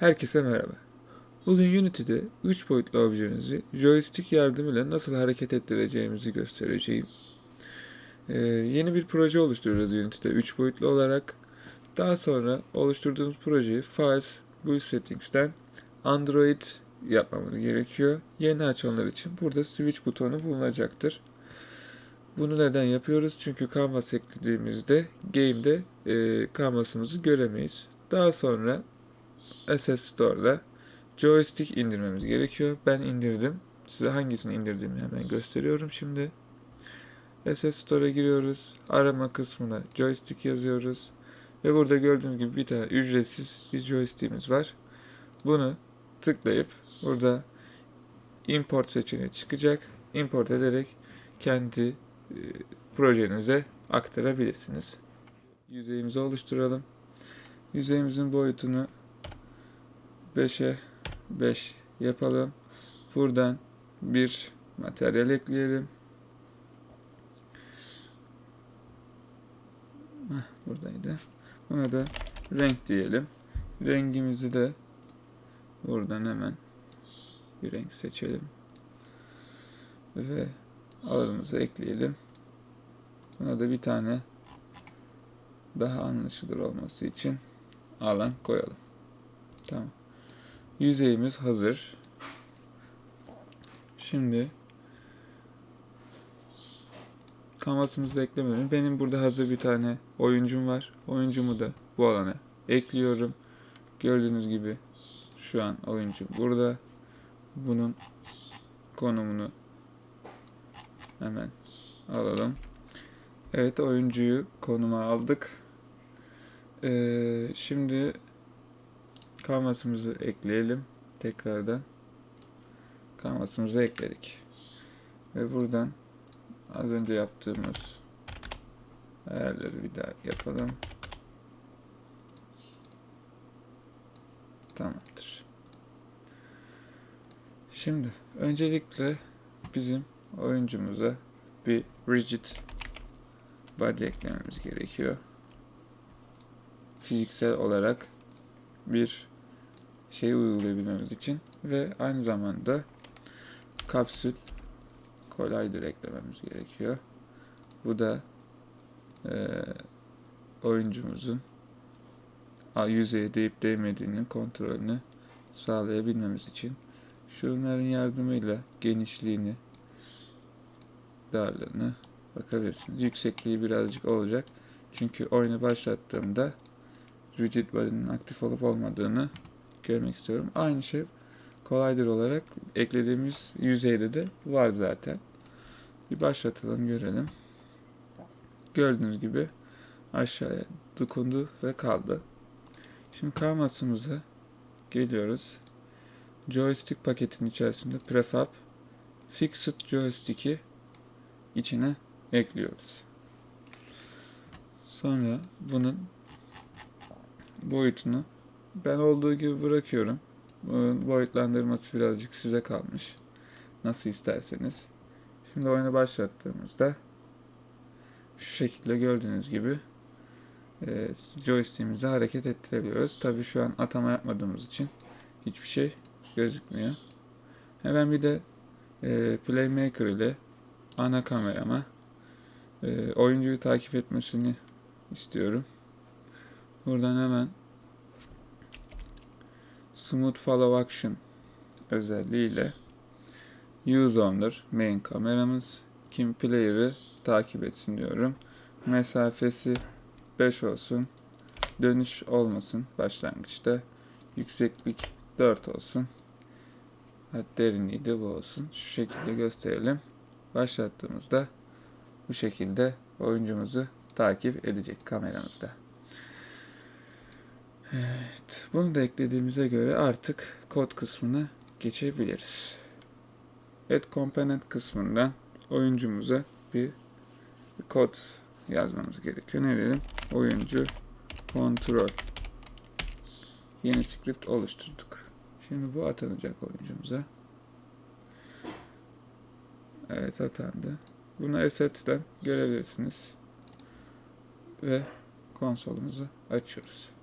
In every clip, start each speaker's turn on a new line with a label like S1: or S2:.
S1: Herkese merhaba. Bugün Unity'de 3 boyutlu objemizi joystick yardımıyla nasıl hareket ettireceğimizi göstereceğim. Ee, yeni bir proje oluşturuyoruz Unity'de 3 boyutlu olarak. Daha sonra oluşturduğumuz projeyi Files, Build Settings'ten Android yapmamız gerekiyor. Yeni açanlar için burada switch butonu bulunacaktır. Bunu neden yapıyoruz? Çünkü canvas eklediğimizde game'de e, canvas'ımızı göremeyiz. Daha sonra SS Store'da joystick indirmemiz gerekiyor. Ben indirdim. Size hangisini indirdiğimi hemen gösteriyorum şimdi. SS Store'a giriyoruz. Arama kısmına joystick yazıyoruz. Ve burada gördüğünüz gibi bir tane ücretsiz bir joystick'imiz var. Bunu tıklayıp burada import seçeneği çıkacak. Import ederek kendi e, projenize aktarabilirsiniz. Yüzeyimizi oluşturalım. Yüzeyimizin boyutunu 5'e 5 yapalım. Buradan bir materyal ekleyelim. Heh, buradaydı. Buna da renk diyelim. Rengimizi de buradan hemen bir renk seçelim. Ve alanımıza ekleyelim. Buna da bir tane daha anlaşılır olması için alan koyalım. Tamam. Yüzeyimiz hazır. Şimdi kanvasımızı eklemedim. Benim burada hazır bir tane oyuncum var. Oyuncumu da bu alana ekliyorum. Gördüğünüz gibi şu an oyuncu burada. Bunun konumunu hemen alalım. Evet oyuncuyu konuma aldık. Ee, şimdi kanvasımızı ekleyelim tekrardan. Kanvasımızı ekledik. Ve buradan az önce yaptığımız ayarları bir daha yapalım. Tamamdır. Şimdi öncelikle bizim oyuncumuza bir rigid body eklememiz gerekiyor. Fiziksel olarak bir şey uygulayabilmemiz için ve aynı zamanda kapsül collider eklememiz gerekiyor. Bu da e, oyuncumuzun yüzeye değip değmediğinin kontrolünü sağlayabilmemiz için şunların yardımıyla genişliğini darlığını bakabilirsiniz. Yüksekliği birazcık olacak. Çünkü oyunu başlattığımda rigid body'nin aktif olup olmadığını görmek istiyorum. Aynı şey collider olarak eklediğimiz yüzeyde de var zaten. Bir başlatalım görelim. Gördüğünüz gibi aşağıya dokundu ve kaldı. Şimdi kanvasımıza geliyoruz. Joystick paketin içerisinde prefab fixed joystick'i içine ekliyoruz. Sonra bunun boyutunu ben olduğu gibi bırakıyorum. Bunun boyutlandırması birazcık size kalmış. Nasıl isterseniz. Şimdi oyunu başlattığımızda şu şekilde gördüğünüz gibi e, joystick'imizi hareket ettirebiliyoruz. Tabi şu an atama yapmadığımız için hiçbir şey gözükmüyor. Hemen bir de e, Playmaker ile ana kamerama e, oyuncuyu takip etmesini istiyorum. Buradan hemen Smooth Follow Action özelliğiyle Use Owner main kameramız kim player'ı takip etsin diyorum. Mesafesi 5 olsun. Dönüş olmasın başlangıçta. Yükseklik 4 olsun. Derinliği de bu olsun. Şu şekilde gösterelim. Başlattığımızda bu şekilde oyuncumuzu takip edecek kameramızda. Evet, bunu da eklediğimize göre artık kod kısmına geçebiliriz. Add Component kısmından oyuncumuza bir kod yazmamız gerekiyor. Ne diyelim? Oyuncu kontrol. Yeni script oluşturduk. Şimdi bu atanacak oyuncumuza. Evet atandı. Bunu Assets'ten görebilirsiniz. Ve konsolumuzu açıyoruz.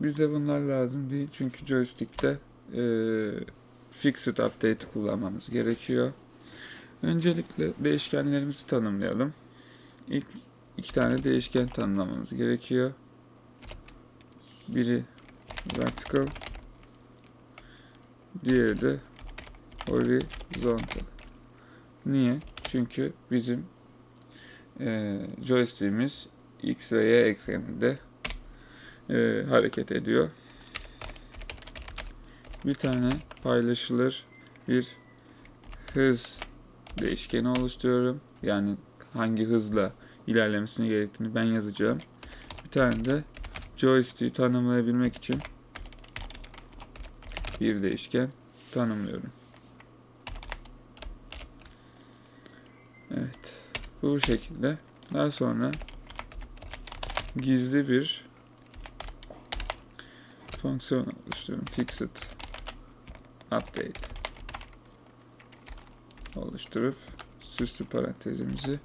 S1: Bize bunlar lazım değil çünkü joystick'te e, fixed update kullanmamız gerekiyor. Öncelikle değişkenlerimizi tanımlayalım. İlk iki tane değişken tanımlamamız gerekiyor. Biri vertical, diğeri de horizontal. Niye? Çünkü bizim e, joystick'imiz X ve Y ekseninde e, hareket ediyor. Bir tane paylaşılır bir hız değişkeni oluşturuyorum. Yani hangi hızla ilerlemesini gerektiğini ben yazacağım. Bir tane de joystick'i tanımlayabilmek için bir değişken tanımlıyorum. Evet. Bu şekilde. Daha sonra gizli bir fonksiyon oluşturuyorum. Fixed update oluşturup süslü parantezimizi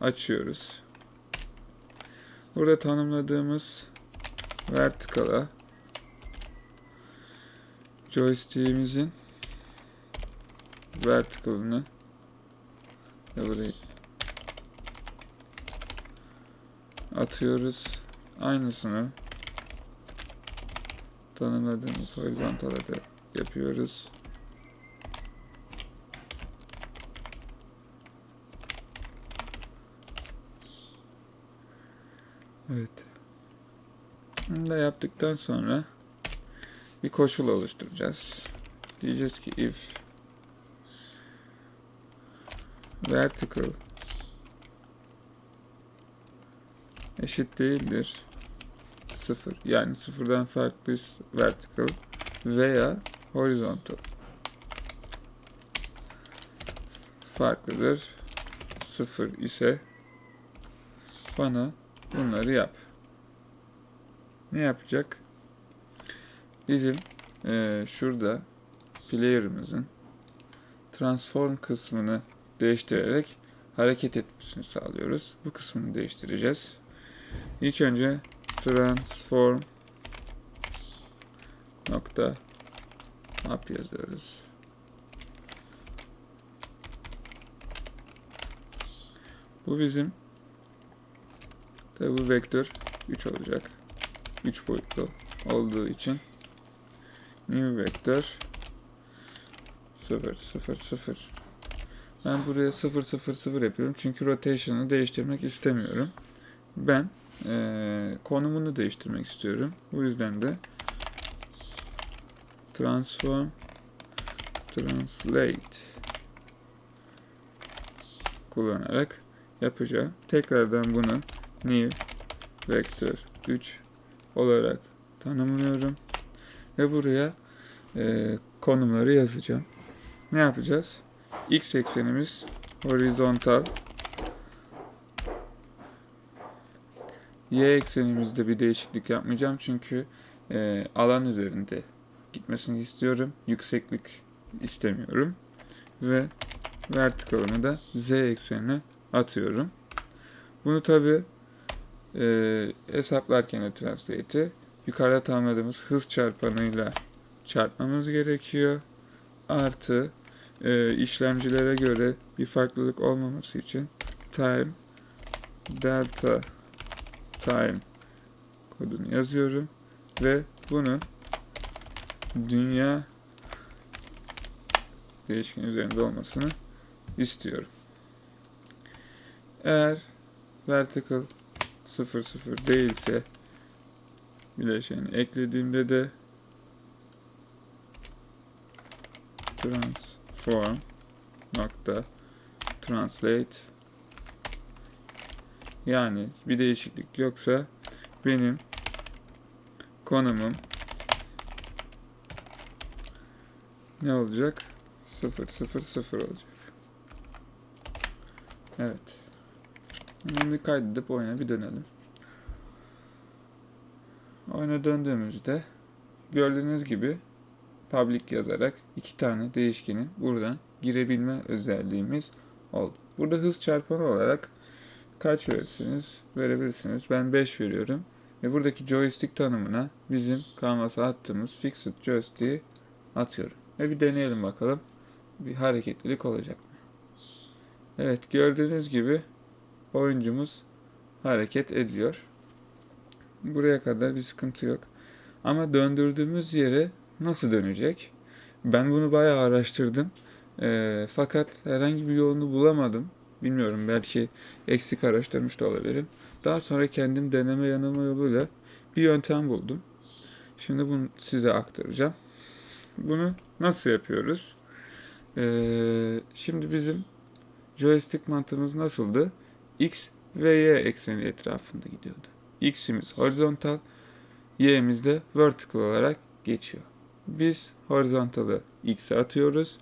S1: açıyoruz. Burada tanımladığımız vertical'a joystick'imizin vertical'ını ve burayı atıyoruz. Aynısını tanımladığımız horizontala da yapıyoruz. Evet. Bunu da yaptıktan sonra bir koşul oluşturacağız. Diyeceğiz ki if vertical eşit değildir. Sıfır. Yani sıfırdan farklı vertical veya horizontal farklıdır. Sıfır ise bana bunları yap. Ne yapacak? Bizim eee, şurada player'ımızın transform kısmını değiştirerek hareket etmesini sağlıyoruz. Bu kısmını değiştireceğiz. İlk önce transform nokta up yazıyoruz. Bu bizim tabi bu vektör 3 olacak. 3 boyutlu olduğu için new vektör 0 0 0 ben buraya 0 0 0 yapıyorum çünkü rotation'ı değiştirmek istemiyorum. Ben eee, konumunu değiştirmek istiyorum. Bu yüzden de transform translate kullanarak yapacağım. Tekrardan bunu new vektör 3 olarak tanımlıyorum ve buraya eee, konumları yazacağım. Ne yapacağız? X eksenimiz horizontal Y eksenimizde bir değişiklik yapmayacağım çünkü e, alan üzerinde gitmesini istiyorum. Yükseklik istemiyorum. Ve vertikalını da Z eksenine atıyorum. Bunu tabi e, hesaplarken de translate'i yukarıda tanımladığımız hız çarpanıyla çarpmamız gerekiyor. Artı e, işlemcilere göre bir farklılık olmaması için time delta time kodunu yazıyorum ve bunu dünya değişken üzerinde olmasını istiyorum. Eğer vertical 00 değilse bileşeni eklediğimde de transform nokta translate yani bir değişiklik yoksa benim konumum ne olacak? 0 0 0 olacak. Evet. Şimdi kaydedip oyuna bir dönelim. Oyuna döndüğümüzde gördüğünüz gibi public yazarak iki tane değişkenin buradan girebilme özelliğimiz oldu. Burada hız çarpanı olarak kaç verirsiniz? Verebilirsiniz. Ben 5 veriyorum. Ve buradaki joystick tanımına bizim kanvasa attığımız fixed joystick'i atıyorum. Ve bir deneyelim bakalım. Bir hareketlilik olacak mı? Evet gördüğünüz gibi oyuncumuz hareket ediyor. Buraya kadar bir sıkıntı yok. Ama döndürdüğümüz yere nasıl dönecek? Ben bunu bayağı araştırdım. E, fakat herhangi bir yolunu bulamadım. Bilmiyorum belki eksik araştırmış da olabilirim. Daha sonra kendim deneme yanılma yoluyla bir yöntem buldum. Şimdi bunu size aktaracağım. Bunu nasıl yapıyoruz? Ee, şimdi bizim joystick mantığımız nasıldı? X ve Y ekseni etrafında gidiyordu. X'imiz horizontal, Y'imiz de vertical olarak geçiyor. Biz horizontalı X'e atıyoruz.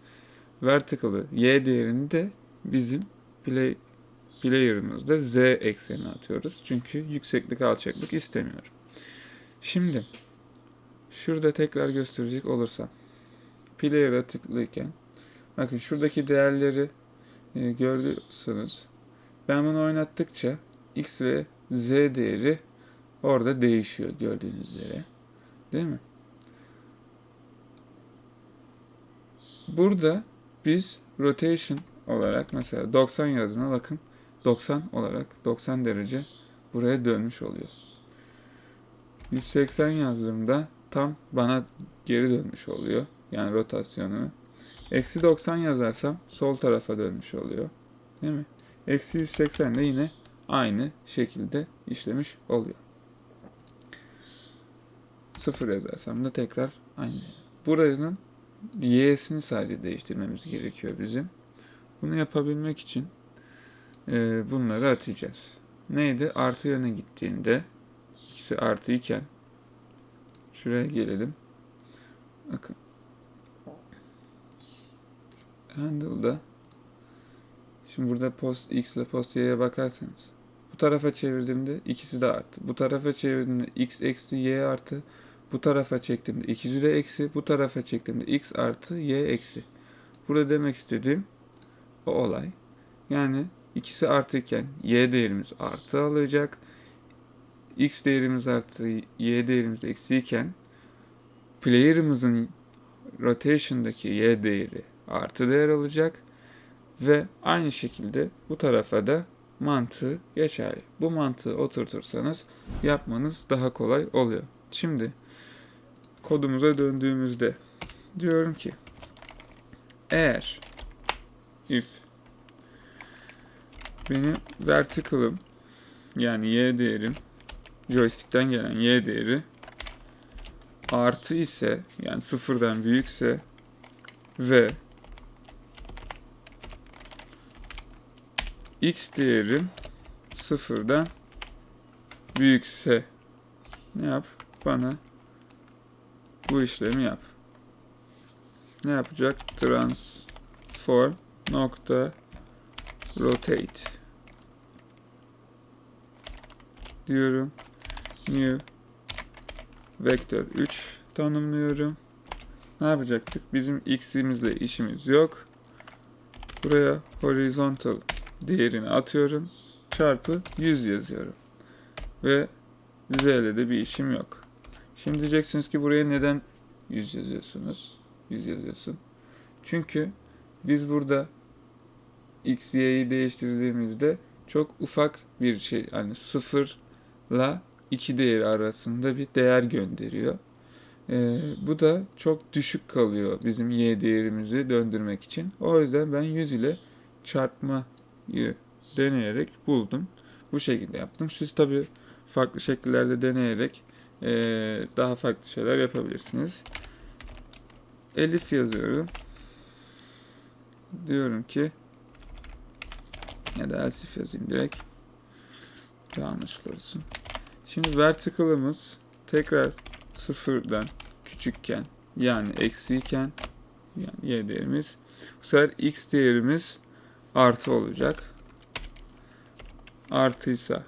S1: Vertical'ı Y değerini de bizim play, player'ımızda Z eksenine atıyoruz. Çünkü yükseklik alçaklık istemiyorum. Şimdi şurada tekrar gösterecek olursam player'a tıklıyken bakın şuradaki değerleri e, görüyorsunuz. Ben bunu oynattıkça X ve Z değeri orada değişiyor gördüğünüz üzere. Değil mi? Burada biz rotation olarak mesela 90 yazdığına bakın 90 olarak 90 derece buraya dönmüş oluyor. 180 yazdığımda tam bana geri dönmüş oluyor. Yani rotasyonu. Eksi 90 yazarsam sol tarafa dönmüş oluyor. Değil mi? Eksi 180 de yine aynı şekilde işlemiş oluyor. 0 yazarsam da tekrar aynı. Buranın y'sini sadece değiştirmemiz gerekiyor bizim. Bunu yapabilmek için e, bunları atacağız. Neydi? Artı yöne gittiğinde ikisi artı iken şuraya gelelim. Bakın. Handle'da şimdi burada post x ile post y'ye bakarsanız bu tarafa çevirdiğimde ikisi de artı. Bu tarafa çevirdiğimde x eksi y artı. Bu tarafa çektiğimde ikisi de eksi. Bu tarafa çektiğimde x artı y eksi. Burada demek istediğim o olay. Yani ikisi artıyken y değerimiz artı alacak. x değerimiz artı y değerimiz eksiyken player'ımızın rotation'daki y değeri artı değer alacak ve aynı şekilde bu tarafa da mantığı geçerli. Bu mantığı oturtursanız yapmanız daha kolay oluyor. Şimdi kodumuza döndüğümüzde diyorum ki eğer if benim vertical'ım yani y değerim joystick'ten gelen y değeri artı ise yani sıfırdan büyükse ve x değerim sıfırdan büyükse ne yap? Bana bu işlemi yap. Ne yapacak? Transform nokta rotate diyorum. New vektör 3 tanımlıyorum. Ne yapacaktık? Bizim x'imizle işimiz yok. Buraya horizontal değerini atıyorum. Çarpı 100 yazıyorum. Ve z ile de bir işim yok. Şimdi diyeceksiniz ki buraya neden 100 yazıyorsunuz? 100 yazıyorsun. Çünkü biz burada x, y'yi değiştirdiğimizde çok ufak bir şey yani sıfırla iki değeri arasında bir değer gönderiyor. Ee, bu da çok düşük kalıyor bizim y değerimizi döndürmek için. O yüzden ben 100 ile çarpmayı deneyerek buldum. Bu şekilde yaptım. Siz tabi farklı şekillerde deneyerek e, daha farklı şeyler yapabilirsiniz. Elif yazıyorum. Diyorum ki ya da elsif yazayım direkt. Yanlış olsun. Şimdi vertical'ımız tekrar sıfırdan küçükken yani eksiyken yani y değerimiz bu sefer x değerimiz artı olacak. Artıysa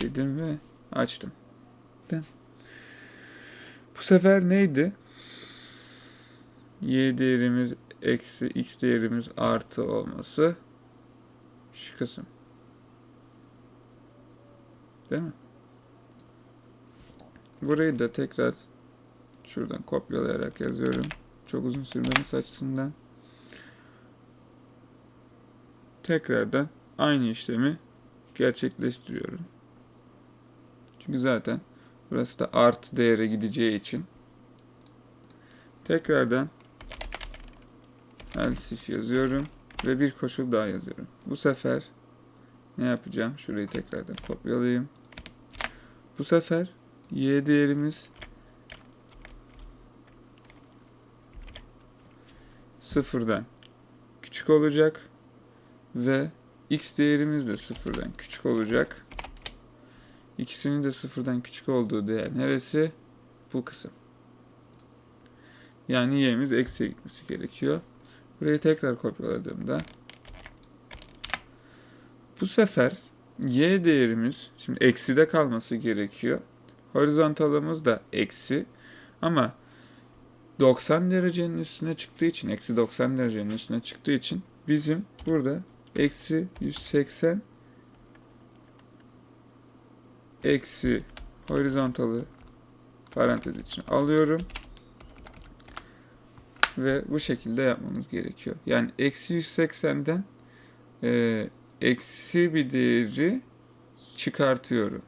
S1: dedim ve açtım. Bu sefer neydi? Y değerimiz eksi x değerimiz artı olması şu kısım. Değil mi? Burayı da tekrar şuradan kopyalayarak yazıyorum. Çok uzun sürmemesi açısından. Tekrardan aynı işlemi gerçekleştiriyorum. Çünkü zaten burası da artı değere gideceği için tekrardan else if yazıyorum ve bir koşul daha yazıyorum. Bu sefer ne yapacağım? Şurayı tekrardan kopyalayayım. Bu sefer y değerimiz sıfırdan küçük olacak ve x değerimiz de sıfırdan küçük olacak. İkisinin de sıfırdan küçük olduğu değer neresi? Bu kısım. Yani y'miz eksiye gitmesi gerekiyor. Burayı tekrar kopyaladığımda bu sefer y değerimiz şimdi ekside kalması gerekiyor. Horizontalımız da eksi ama 90 derecenin üstüne çıktığı için eksi 90 derecenin üstüne çıktığı için bizim burada eksi 180 eksi horizontalı parantez için alıyorum. Ve bu şekilde yapmamız gerekiyor. Yani eksi 180'den e, eksi bir değeri çıkartıyorum.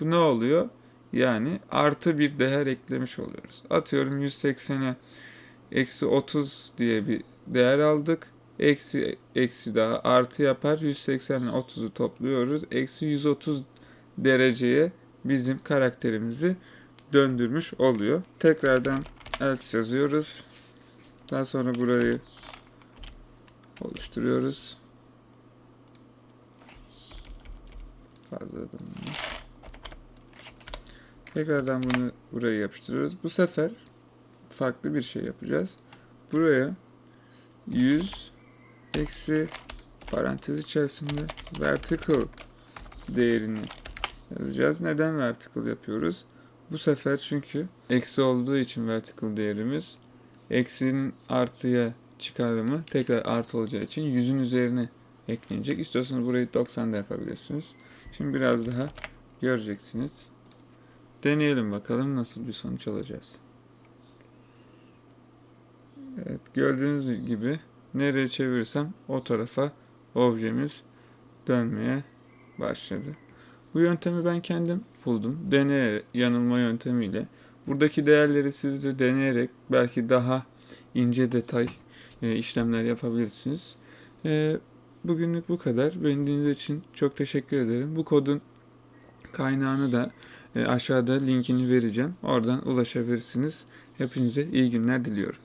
S1: Bu ne oluyor? Yani artı bir değer eklemiş oluyoruz. Atıyorum 180'e eksi 30 diye bir değer aldık. Eksi eksi daha artı yapar. 180 ile 30'u topluyoruz. Eksi 130 dereceye bizim karakterimizi döndürmüş oluyor. Tekrardan else yazıyoruz. Daha sonra burayı oluşturuyoruz. Fazla. Tekrardan bunu buraya yapıştırıyoruz. Bu sefer farklı bir şey yapacağız. Buraya 100 eksi parantez içerisinde vertical değerini yazacağız. Neden vertical yapıyoruz? Bu sefer çünkü eksi olduğu için vertical değerimiz eksinin artıya çıkarımı tekrar artı olacağı için yüzün üzerine eklenecek. İstiyorsanız burayı 90 da yapabilirsiniz. Şimdi biraz daha göreceksiniz. Deneyelim bakalım nasıl bir sonuç alacağız. Evet gördüğünüz gibi nereye çevirirsem o tarafa objemiz dönmeye başladı. Bu yöntemi ben kendim buldum. Deneye yanılma yöntemiyle. Buradaki değerleri siz de deneyerek belki daha ince detay e, işlemler yapabilirsiniz. E, bugünlük bu kadar. Beni dinlediğiniz için çok teşekkür ederim. Bu kodun kaynağını da e, aşağıda linkini vereceğim. Oradan ulaşabilirsiniz. Hepinize iyi günler diliyorum.